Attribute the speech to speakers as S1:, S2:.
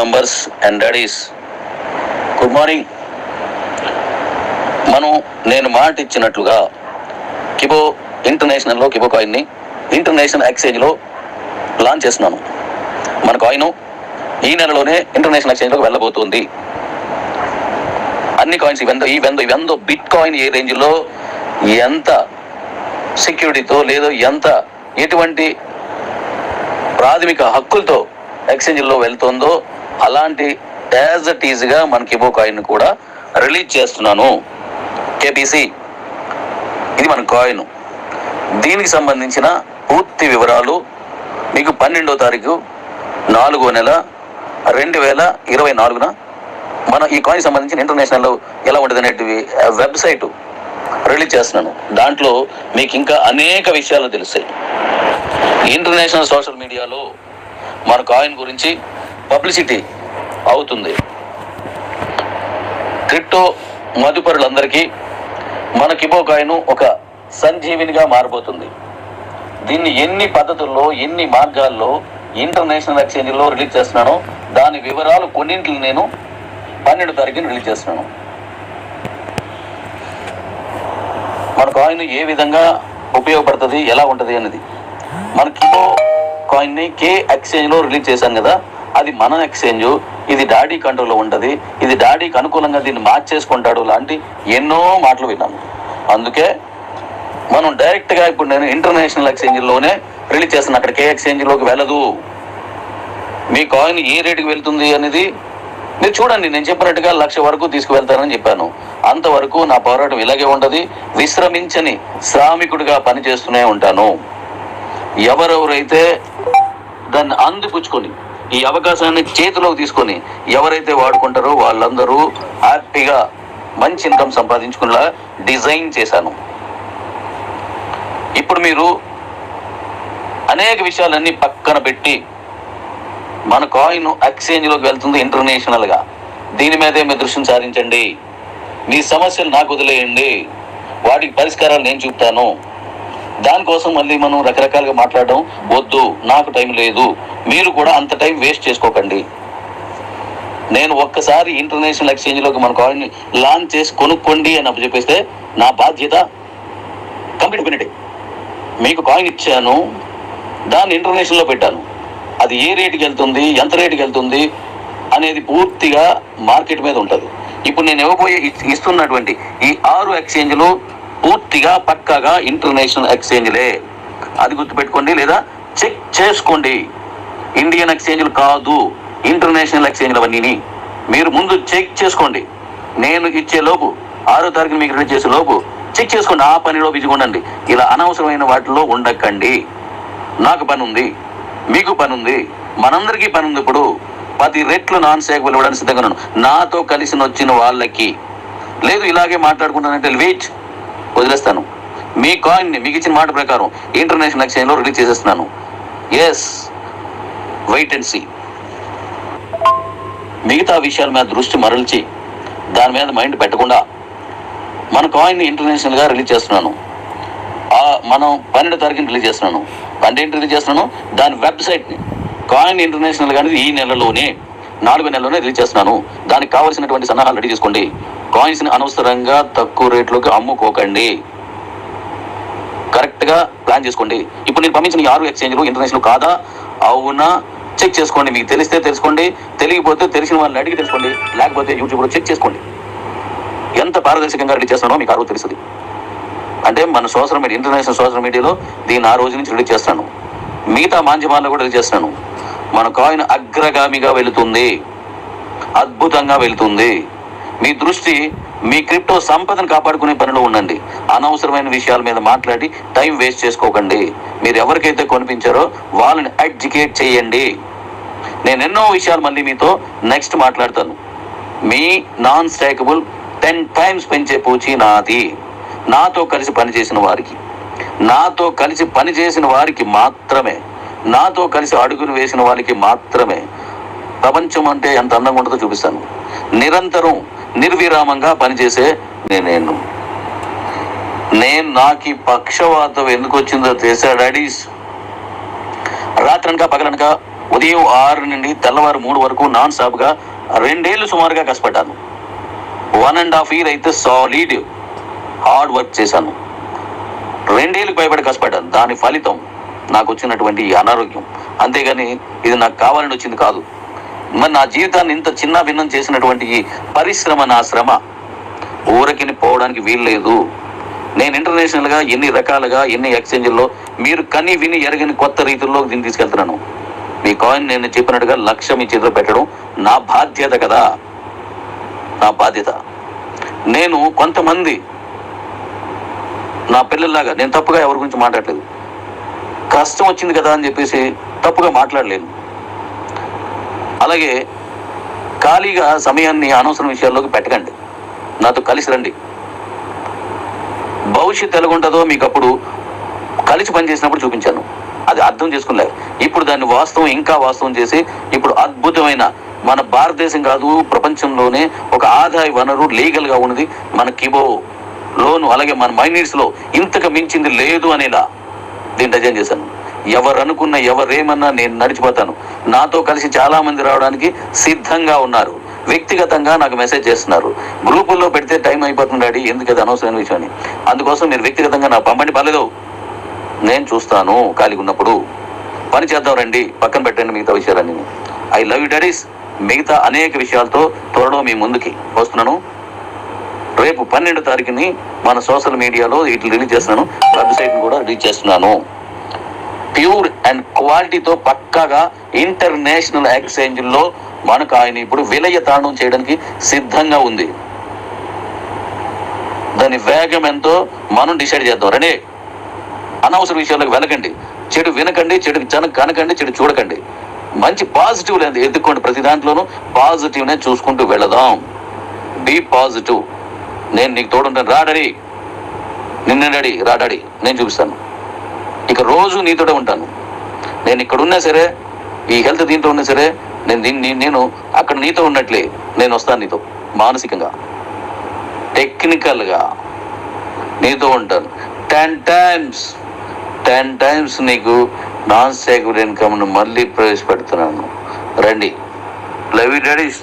S1: Members and daddies good morning మనం నేను మాట ఇచ్చినట్లుగా కిబో ఇంటర్నేషనల్లో కిబో కాయిన్ని ఇంటర్నేషనల్ ఎక్స్చేంజ్లో లాంచ్ చేస్తున్నాను. మన కాయిన్ ఈ నెలలోనే ఇంటర్నేషనల్ ఎక్స్చేంజ్లోకి వెళ్ళబోతుంది. అన్ని కాయిన్స్ ఇవెందో ఇవెందో ఇవెందో బిట్ కాయిన్ ఏ రేంజ్లో ఎంత సెక్యూరిటీతో లేదో ఎంత ఎటువంటి ప్రాథమిక హక్కులతో ఎక్స్చేంజ్లో వెళ్తుందో అలాంటి యాజ్ అట్ ఈజ్గా మనకి కిబో కాయిన్ కూడా రిలీజ్ చేస్తున్నాను. కేబీసీ ఇది మన కాయిన్ దీనికి సంబంధించిన పూర్తి వివరాలు మీకు పన్నెండో తారీఖు నాలుగో నెల రెండు వేల ఇరవై నాలుగున మన ఈ కాయిన్ సంబంధించిన ఇంటర్నేషనల్ ఎలా ఉంటుంది అనేటివి వెబ్సైట్ రిలీజ్ చేస్తున్నాను. దాంట్లో మీకు ఇంకా అనేక విషయాలు తెలుస్తాయి. ఇంటర్నేషనల్ సోషల్ మీడియాలో మన కాయిన్ గురించి పబ్లిసిటీ అవుతుంది. క్రిప్టో మదుపరులందరికీ మన కిబో కాయిన్ ఒక సంజీవినిగా మారబోతుంది. దీన్ని ఎన్ని పద్ధతుల్లో ఎన్ని మార్గాల్లో ఇంటర్నేషనల్ ఎక్స్చేంజ్లో రిలీజ్ చేస్తున్నానో దాని వివరాలు కొన్నింటిని నేను పన్నెండు తారీఖున రిలీజ్ చేస్తున్నాను. మన కాయిన్ ఏ విధంగా ఉపయోగపడుతుంది ఎలా ఉంటుంది అనేది. మన కిలో కాయిన్ని కే ఎక్స్చేంజ్లో రిలీజ్ చేశాం కదా అది మన ఎక్స్చేంజ్ ఇది డాడీ కంట్రోల్లో ఉంటుంది ఇది డాడీకి అనుకూలంగా దీన్ని మార్చేసుకుంటాడు లాంటి ఎన్నో మాటలు విన్నాము అందుకే మనం డైరెక్ట్గా ఇప్పుడు నేను ఇంటర్నేషనల్ ఎక్స్చేంజ్లోనే రిలీజ్ చేస్తాను అక్కడ కే ఎక్స్చేంజ్లోకి వెళ్ళదు. మీ కాయిన్ ఏ రేటుకి వెళ్తుంది అనేది మీరు చూడండి నేను చెప్పినట్టుగా లక్ష వరకు తీసుకువెళ్తానని చెప్పాను. అంతవరకు నా పోరాటం ఇలాగే ఉంటుంది విశ్రమించని శ్రామికుడిగా పనిచేస్తూనే ఉంటాను. ఎవరెవరైతే దాన్ని అందిపుచ్చుకొని ఈ అవకాశాన్ని చేతిలోకి తీసుకొని ఎవరైతే వాడుకుంటారో వాళ్ళందరూ హ్యాపీగా మంచి ఇన్కమ్ సంపాదించుకునేలా డిజైన్ చేశాను. ఇప్పుడు మీరు అనేక విషయాలన్నీ పక్కన పెట్టి మన కాయిన్ ఎక్స్చేంజ్లోకి వెళ్తుంది ఇంటర్నేషనల్గా దీని మీదే మీ దృష్టిని సారించండి. మీ సమస్యలు నాకు వదిలేయండి. వాటికి పరిష్కారాలు నేను చూపుతాను. దానికోసం మళ్ళీ మనం రకరకాలుగా మాట్లాడడం వద్దు నాకు టైం లేదు. మీరు కూడా అంత టైం వేస్ట్ చేసుకోకండి. నేను ఒక్కసారి ఇంటర్నేషనల్ ఎక్స్చేంజ్లోకి మన కాయిన్ లాంచ్ చేసి కొనుక్కోండి అని అప్పుడు చెప్పేస్తే నా బాధ్యత కంప్లీట్ అయిపోయినట్టే. మీకు కాయిన్ ఇచ్చాను దాన్ని ఇంటర్నేషనల్లో పెట్టాను. అది ఏ రేటుకి వెళ్తుంది ఎంత రేటుకి వెళ్తుంది అనేది పూర్తిగా మార్కెట్ మీద ఉంటుంది. ఇప్పుడు నేను ఇవ్వబోయే ఇస్తున్నటువంటి ఈ ఆరు ఎక్స్చేంజ్లు పూర్తిగా పక్కాగా ఇంటర్నేషనల్ ఎక్స్చేంజ్లే అది గుర్తుపెట్టుకోండి లేదా చెక్ చేసుకోండి. ఇండియన్ ఎక్స్చేంజ్లు కాదు ఇంటర్నేషనల్ ఎక్స్చేంజ్లు అవన్నీ మీరు ముందు చెక్ చేసుకోండి. నేను ఇచ్చే లోపు ఆరో తారీఖున మీకు రిలీజ్ చేసే లోపు చెక్ చేసుకోండి. ఆ పనిలో బిజీగా ఉండండి. ఇలా అనవసరమైన వాటిలో ఉండకండి. నాకు పని ఉంది మీకు పని ఉంది మనందరికీ పని ఉంది ఇప్పుడు. పది రెట్లు నాన్ సేవలు ఇవ్వడానికి సిద్ధంగా ఉన్నాను. నాతో కలిసి వచ్చిన వాళ్ళకి. లేదు ఇలాగే మాట్లాడుకుంటానంటే వెయిట్. వదిలేస్తాను. మీ కాయిన్ని మీకు ఇచ్చిన మాట ప్రకారం ఇంటర్నేషనల్ ఎక్స్చేంజ్లో రిలీజ్ చేసేస్తున్నాను. ఎస్ వెయిట్ అండ్ సీ మిగతా విషయాల మీద దృష్టి మరల్చి దాని మీద మైండ్ పెట్టకుండా మన కాయిన్ ఇంటర్నేషనల్గా రిలీజ్ చేస్తున్నాను. మనం పన్నెండు తారీఖుని రిలీజ్ చేస్తున్నాను. అంటే ఏంటి రిలీజ్ చేస్తున్నాను? దాని వెబ్సైట్ని కాయిన్ ఇంటర్నేషనల్ కానీ ఈ నెలలోనే నాలుగు నెలలోనే రిలీజ్ చేస్తున్నాను. దానికి కావలసినటువంటి సన్నాహాలు రెడీ చేసుకోండి. కాయిన్స్ని అనవసరంగా తక్కువ రేట్లోకి అమ్ముకోకండి. కరెక్ట్గా ప్లాన్ చేసుకోండి. ఇప్పుడు నేను పంపించిన ఈ ఆరు ఎక్స్చేంజ్లు ఇంటర్నేషనల్ కాదా? అవునా? చెక్ చేసుకోండి. మీకు తెలిస్తే తెలుసుకోండి. తెలియకపోతే తెలిసిన వాళ్ళని అడిగి తెలుసుకోండి. లేకపోతే యూట్యూబ్లో చెక్ చేసుకోండి. ఎంత పారదర్శకంగా రెడీ చేస్తున్నానో మీకు ఆ రోజు తెలుస్తుంది. అంటే మన సోషల్ మీడియా ఇంటర్నేషనల్ సోషల్ మీడియాలో దీన్ని ఆ రోజు నుంచి రిలీజ్ చేస్తాను మిగతా మాధ్యమాల్లో కూడా రిలీజ్ చేస్తాను మన కాయిన్ అగ్రగామిగా వెళుతుంది. అద్భుతంగా వెళుతుంది. మీ దృష్టి మీ క్రిప్టో సంపదను కాపాడుకునే పనిలో ఉండండి. అనవసరమైన విషయాల మీద మాట్లాడి టైం వేస్ట్ చేసుకోకండి. మీరు ఎవరికైతే కొనిపించారో వాళ్ళని ఎడ్యుకేట్ చేయండి. నేను ఎన్నో విషయాలు మళ్ళీ మీతో నెక్స్ట్ మాట్లాడతాను. మీ నాన్ స్టాకబుల్ టెన్ టైమ్స్ పెంచే పూచి నాది. నాతో కలిసి పనిచేసిన వారికి. నాతో కలిసి పనిచేసిన వారికి మాత్రమే. నాతో కలిసి అడుగులు వేసిన వారికి మాత్రమే. ప్రపంచం అంటే ఎంత అందంగా ఉంటుందో చూపిస్తాను. నిరంతరం నిర్విరామంగా పనిచేసే నేను నేను నాకు ఈ పక్షవాతం ఎందుకు వచ్చిందో తెలుసా డాడీస్? రాత్రనక పగలనక ఉదయం ఆరు నుండి తెల్లవారు మూడు వరకు నాన్ స్టాప్గా రెండేళ్ళు సుమారుగా కష్టపడ్డాను. వన్ అండ్ హాఫ్ ఇయర్ అయితే సాలిడ్ హార్డ్ వర్క్ చేశాను. రెండేళ్ళకి భయపడి కష్టపడ్డాను. దాని ఫలితం నాకు వచ్చినటువంటి ఈ అనారోగ్యం. అంతేగాని ఇది నాకు కావాలని వచ్చింది కాదు. మరి నా జీవితాన్ని ఇంత చిన్న భిన్నం చేసినటువంటి ఈ పరిశ్రమ నా శ్రమ. ఊరకిని పోవడానికి వీలు లేదు. నేను ఇంటర్నేషనల్గా ఎన్ని రకాలుగా ఎన్ని ఎక్స్చేంజ్ల్లో మీరు కని విని ఎరగని కొత్త రీతుల్లో దీన్ని తీసుకెళ్తున్నాను. మీ కాయిన్ నేను చెప్పినట్టుగా లక్ష్యం మీ చేతిలో పెట్టడం నా బాధ్యత కదా. నా బాధ్యత. నేను కొంతమంది నా పిల్లల్లాగా నేను తప్పుగా ఎవరి గురించి మాట్లాడలేదు. కష్టం వచ్చింది కదా అని చెప్పేసి తప్పుగా మాట్లాడలేను. అలాగే ఖాళీగా సమయాన్ని అనవసరం విషయాల్లోకి పెట్టకండి. నాతో కలిసి రండి. భవిష్యత్తు ఎలాగుంటుందో మీకు అప్పుడు కలిసి పనిచేసినప్పుడు చూపించాను. అది అర్థం చేసుకున్నారు ఇప్పుడు దాన్ని వాస్తవం ఇంకా వాస్తవం చేసి ఇప్పుడు అద్భుతమైన మన భారతదేశం కాదు ప్రపంచంలోనే ఒక ఆదాయ వనరు లీగల్గా ఉన్నది. మన కిబో లోను అలాగే మన మైనీట్స్లో ఇంతకు మించింది లేదు అనేలా దీన్ని డిజైన్ చేశాను. ఎవరు అనుకున్న ఎవరేమన్నా నేను నడిచిపోతాను. నాతో కలిసి చాలా మంది రావడానికి సిద్ధంగా ఉన్నారు. వ్యక్తిగతంగా నాకు మెసేజ్ చేస్తున్నారు. గ్రూపుల్లో పెడితే టైం అయిపోతుంది డాడీ ఎందుకు అది అనవసరమైన విషయం అని. అందుకోసం మీరు వ్యక్తిగతంగా నాకు పంపండి పర్లేదు. నేను చూస్తాను ఖాళీగా ఉన్నప్పుడు. పని చేద్దాం రండి పక్కన పెట్టండి మిగతా విషయాలన్నీ. I love you daddies. మిగతా అనేక విషయాలతో త్వరలో మీ ముందుకి వస్తున్నాను. రేపు పన్నెండు తారీఖుని మన సోషల్ మీడియాలో వీటిని రిలీజ్ చేస్తున్నాను. వెబ్సైట్ని కూడా రిలీజ్ చేస్తున్నాను. ప్యూర్ అండ్ క్వాలిటీతో పక్కాగా ఇంటర్నేషనల్ ఎక్స్చేంజ్లో మనకు ఆయన ఇప్పుడు విలయ తాండం చేయడానికి సిద్ధంగా ఉంది. దాని వేగం ఎంతో మనం డిసైడ్ చేద్దాం. రండి. అనవసర విషయాలకు వెళ్ళకండి చెడు వినకండి చెడు జన కనకండి చెడు చూడకండి. మంచి పాజిటివ్ లేదు ఎత్తుకోండి ప్రతి దాంట్లోనూ పాజిటివ్నే చూసుకుంటూ వెళదాం. Be positive. నేను నీకు తోడుంటాను. రాడడి నిన్న డాడీ. నేను చూపిస్తాను. ఇక రోజు నీతోనే ఉంటాను. నేను ఇక్కడ ఉన్నా సరే ఈ హెల్త్ దీంతో ఉన్నా సరే నేను దీన్ని నేను అక్కడ నీతో ఉన్నట్లే నేను వస్తాను నీతో మానసికంగా. టెక్నికల్గా నీతో ఉంటాను. టెన్ టైమ్స్ టెన్ టైమ్స్ నీకు నాన్ స్టేబుల్ ఇన్కమ్ను మళ్ళీ ప్రవేశపెడుతున్నాను. రండి. Love you daddies.